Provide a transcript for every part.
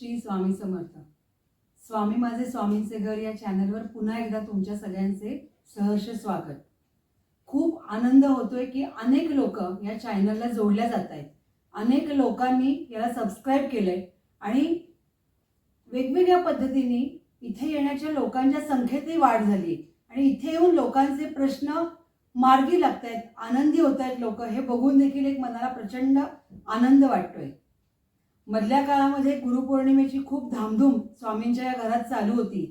श्री स्वामी समर्थ. स्वामी माझे स्वामींचे घर या चॅनलवर पुन्हा एकदा तुमच्या सगळ्यांचे सहर्ष स्वागत. खूप आनंद होतोय की अनेक लोक या चॅनलला जोडल्या जात आहेत अनेक लोकांनी याला सबस्क्राईब केलंय आणि वेगवेगळ्या पद्धतीने इथे येण्याच्या लोकांच्या संख्येतही वाढ झाली आणि इथे येऊन लोकांचे प्रश्न मार्गी लागत आहेत आनंदी होत आहेत लोक हे बघून देखील एक मनाला प्रचंड आनंद वाटतोय. मधल्या काळामध्ये गुरुपौर्णिमेची खूप धामधूम स्वामींच्या या घरात चालू होती.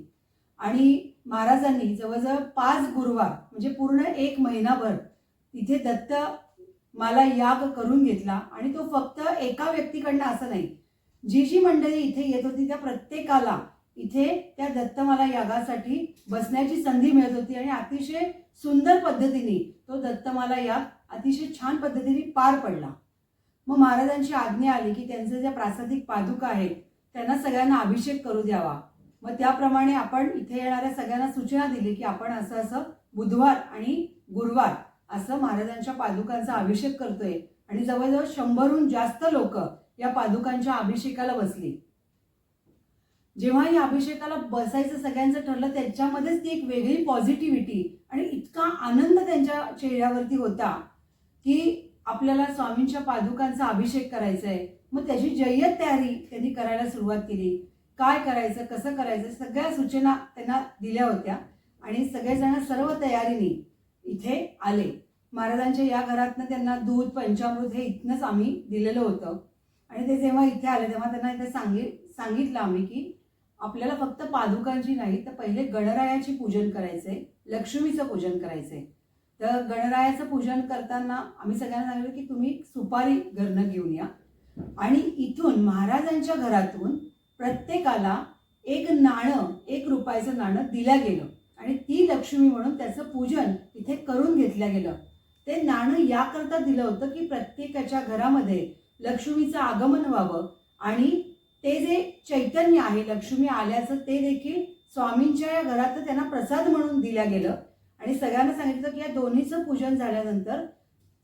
आणि महाराजांनी जवळजवळ पाच गुरुवार म्हणजे पूर्ण एक महिनाभर तिथे दत्त मला याग करून घेतला. आणि तो फक्त एका व्यक्तीकडनं असं नाही जी जी मंडळी इथे येत होती त्या प्रत्येकाला इथे त्या दत्तमाला यागासाठी बसण्याची संधी मिळत होती. आणि अतिशय सुंदर पद्धतीने तो दत्तमाला याग अतिशय छान पद्धतीने पार पडला. मग महाराजांची आज्ञा आली की त्यांचे ज्या प्रासादिक पादुका आहेत त्यांना सगळ्यांना अभिषेक करू द्यावा. मग त्याप्रमाणे आपण इथे येणाऱ्या सगळ्यांना सूचना दिली की आपण असं असं बुधवार आणि गुरुवार असं महाराजांच्या पादुकांचा अभिषेक करतोय आणि जवळजवळ शंभरहून जास्त लोक या पादुकांच्या अभिषेकाला बसली. जेव्हा या अभिषेकाला बसायचं सगळ्यांचं ठरलं त्याच्यामध्येच ती एक वेगळी पॉझिटिव्हिटी आणि इतका आनंद त्यांच्या चेहऱ्यावरती होता की आपल्याला स्वामींच्या पादुकांचा अभिषेक करायचा आहे मग त्याची जय्यत तयारी त्यांनी करायला सुरुवात केली. काय करायचं कसं करायचं सगळ्या सूचना त्यांना दिल्या होत्या आणि सगळेजण सर्व तयारीने इथे आले. महाराजांच्या या घरातनं त्यांना दूध पंचामृत हे इथनंच आम्ही दिलेलं होतं. आणि ते जेव्हा इथे आले तेव्हा त्यांना इथे सांगित सांगितलं आम्ही की आपल्याला फक्त पादुकांची नाही तर पहिले गणरायाची पूजन करायचंय लक्ष्मीचं पूजन करायचंय. तर गणरायाचं पूजन करताना आम्ही सगळ्यांना सांगितलं की तुम्ही सुपारी घरनं घेऊन या. आणि इथून महाराजांच्या घरातून प्रत्येकाला एक नाणं एक रुपयाचं नाणं दिलं गेलं. आणि ती लक्ष्मी म्हणून त्याचं पूजन इथे करून घेतलं गेलं. ते नाणं याकरता दिलं होतं की प्रत्येकाच्या घरामध्ये लक्ष्मीचं आगमन व्हावं आणि ते जे चैतन्य आहे लक्ष्मी आल्याचं ते देखील स्वामींच्या या घरात त्यांना प्रसाद म्हणून दिलं गेलं. आणि सगळ्यांना सांगितलं की या दोन्हीचं पूजन झाल्यानंतर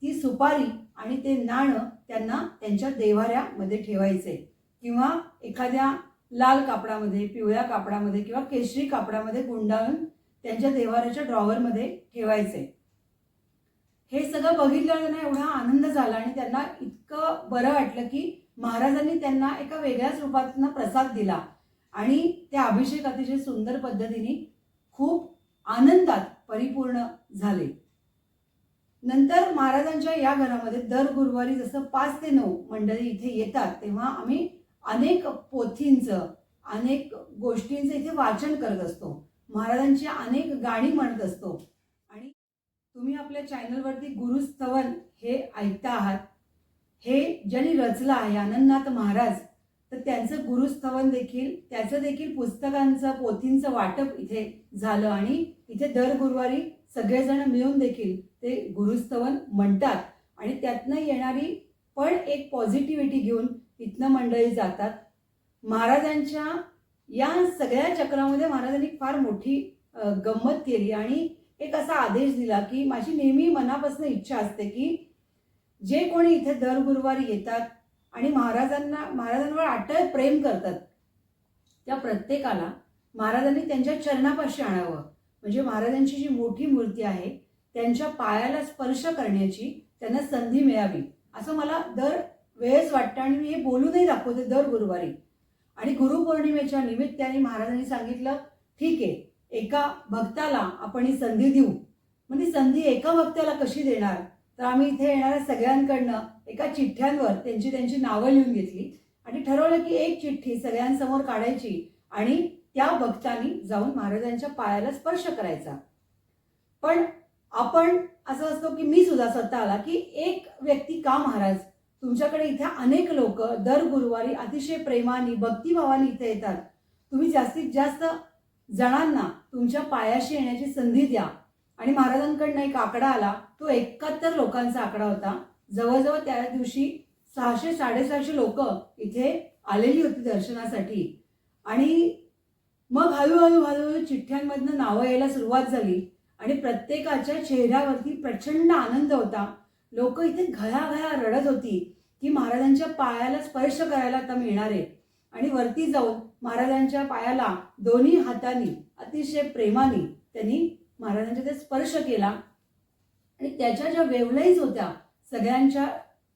ती सुपारी आणि ते नाणं त्यांना त्यांच्या देवाऱ्यामध्ये ठेवायचे. किंवा एखाद्या लाल कापडामध्ये पिवळ्या कापडामध्ये किंवा केशरी कापडामध्ये गुंडाळून त्यांच्या देवाऱ्याच्या ड्रॉवरमध्ये ठेवायचे. हे सगळं बघितल्यावर त्यांना एवढा आनंद झाला आणि त्यांना इतकं बरं वाटलं की महाराजांनी त्यांना एका वेगळ्याच रूपातनं प्रसाद दिला. आणि ते अभिषेक अतिशय सुंदर पद्धतीने खूप आनंदात परिपूर्ण झाले. नंतर महाराजांच्या या घरामध्ये दर गुरुवारी जसं पाच ते नऊ मंडळी इथे येतात तेव्हा आम्ही अनेक पोथींचं अनेक गोष्टींचं इथे वाचन करत असतो. महाराजांची अनेक गाणी म्हणत असतो. आणि तुम्ही आपल्या चॅनलवरती गुरुस्तवन हे ऐकता आहात हे ज्यांनी रचलं आहे आनंदनाथ महाराज तर त्यांचं गुरुस्तवन देखील त्याचं देखील पुस्तकांचं पोथींचं वाटप इथे झालं आणि इथे दर गुरुवारी सगळेजण मिळून देखील ते गुरुस्तवन म्हणतात. आणि त्यातनं येणारी पण एक पॉझिटिव्हिटी घेऊन इथनं मंडळी जातात. महाराजांच्या या सगळ्या चक्रामध्ये महाराजांनी फार मोठी गंमत केली आणि एक असा आदेश दिला की माझी नेहमी मनापासून इच्छा असते की जे कोणी इथे दर गुरुवारी येतात आणि महाराजांना महाराजांवर अटळ प्रेम करतात. त्या प्रत्येकाला महाराजांनी त्यांच्या चरणापाशी आणावं. म्हणजे महाराजांची जी मोठी मूर्ती आहे त्यांच्या पायाला स्पर्श करण्याची त्यांना संधी मिळावी. असं मला दर वेळेस वाटतं आणि मी हे बोलूनही दाखवते दर गुरुवारी. आणि गुरुपौर्णिमेच्या निमित्ताने महाराजांनी सांगितलं ठीक आहे एका भक्ताला आपण ही संधी देऊ. मग ती संधी एका भक्ताला कशी देणार? तर आम्ही इथे येणाऱ्या सगळ्यांकडनं एका चिठ्ठ्यांवर त्यांची त्यांची नावं लिहून घेतली आणि ठरवलं की एक चिठ्ठी सगळ्यांसमोर काढायची आणि त्या भक्तांनी जाऊन महाराजांच्या पायाला स्पर्श करायचा. पण आपण असं असतो की मी सुद्धा स्वतः आला की एक व्यक्ती का महाराज? तुमच्याकडे इथे अनेक लोक दर गुरुवारी अतिशय प्रेमाने भक्तिभावाने इथे येतात. तुम्ही जास्तीत जास्त जणांना तुमच्या पायाशी येण्याची संधी द्या. आणि महाराजांकडनं एक आकडा आला. तो एकाहत्तर लोकांचा आकडा होता. जवळजवळ त्या दिवशी सहाशे साडेसहाशे लोक इथे आलेली होती दर्शनासाठी. आणि मग हळूहळू हळूहळू चिठ्ठ्यांमधनं नावं यायला सुरुवात झाली. आणि प्रत्येकाच्या चेहऱ्यावरती प्रचंड आनंद होता. लोक इथे घळाघळा रडत होती की महाराजांच्या पायाला स्पर्श करायला आता मिळणार. आहे आणि वरती जाऊन महाराजांच्या पायाला दोन्ही हातांनी अतिशय प्रेमाने त्यांनी महाराजांच्या ते स्पर्श केला. आणि त्याच्या ज्या वेवलाईज होत्या सगळ्यांच्या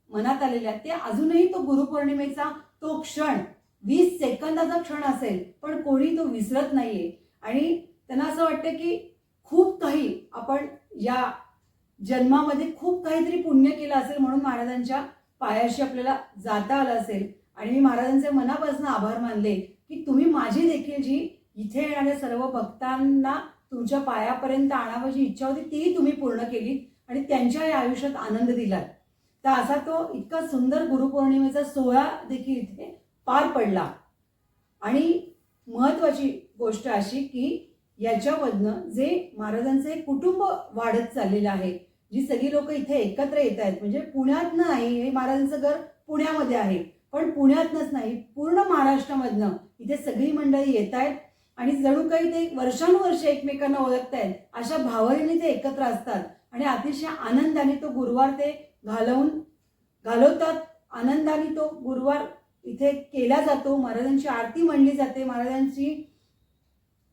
मनात आलेल्या ते अजूनही तो गुरुपौर्णिमेचा तो क्षण वीस सेकंदाचा क्षण असेल पण कोणी तो विसरत नाहीये. आणि त्यांना असं वाटतं की खूप काही आपण या जन्मामध्ये खूप काहीतरी पुण्य केलं असेल म्हणून महाराजांच्या पायाशी आपल्याला जाता आलं असेल. आणि मी महाराजांचे मनापासून आभार मानले की तुम्ही माझी देखील जी इथे येणाऱ्या सर्व भक्तांना तुमच्या पायापर्यंत आणावयाची इच्छा होती तीही तुम्ही पूर्ण केली आणि त्यांच्या या आयुष्यात आनंद दिलात. तर असा तो इतका सुंदर गुरुपौर्णिमेचा सोहळा देखील इथे पार पडला. आणि महत्वाची गोष्ट अशी की याच्यामधनं जे महाराजांचं एक कुटुंब वाढत चाललेलं आहे जी सगळी लोक इथे एकत्र येत आहेत म्हणजे पुण्यातनं नाही हे महाराजांचं घर पुण्यामध्ये आहे पण पुण्यातनंच नाही पूर्ण महाराष्ट्रामधनं इथे सगळी मंडळी येत आहेत आणि जणू काही ते वर्षानुवर्ष एकमेकांना ओळखतायत अशा भावनेने ते एकत्र असतात. आणि अतिशय आनंदाने तो गुरुवार ते घालवून घालवतात. आनंदाने तो गुरुवार इथे केला जातो. महाराजांची आरती म्हणली जाते. महाराजांची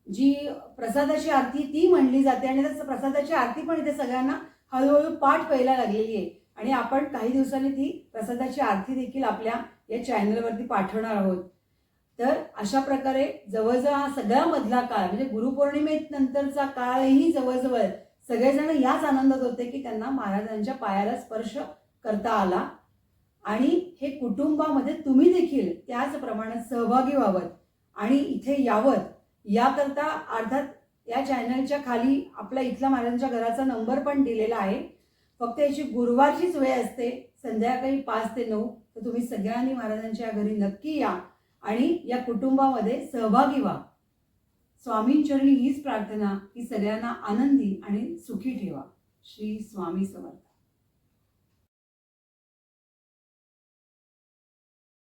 जी प्रसादाची आरती ती म्हणली जाते. आणि त्या प्रसादाची आरती पण इथे सगळ्यांना हळूहळू पाठ व्हायला लागलेली आहे. आणि आपण काही दिवसांनी ती प्रसादाची आरती देखील आपल्या या चॅनलवरती पाठवणार आहोत. तर अशा प्रकारे जवळजवळ हा सगळा मधला काळ म्हणजे गुरुपौर्णिमेत नंतरचा काळही जवळजवळ सगळेजण याच आनंदात होते की त्यांना महाराजांच्या पायाला स्पर्श करता आला. आणि हे कुटुंबामध्ये तुम्ही देखील त्याच प्रमाणात सहभागी व्हावत आणि इथे यावत याकरता अर्थात या चॅनलच्या खाली आपला इथला महाराजांच्या घराचा नंबर पण दिलेला आहे. फक्त याची गुरुवारचीच वेळ असते. संध्याकाळी पाच ते नऊ. तर तुम्ही सगळ्यांनी महाराजांच्या घरी नक्की या. आणि या कुटुंबामध्ये सहभागी व्हा. स्वामींचरणी हीच प्रार्थना की सगळ्यांना आनंदी आणि सुखी ठेवा. श्री स्वामी समर्थ.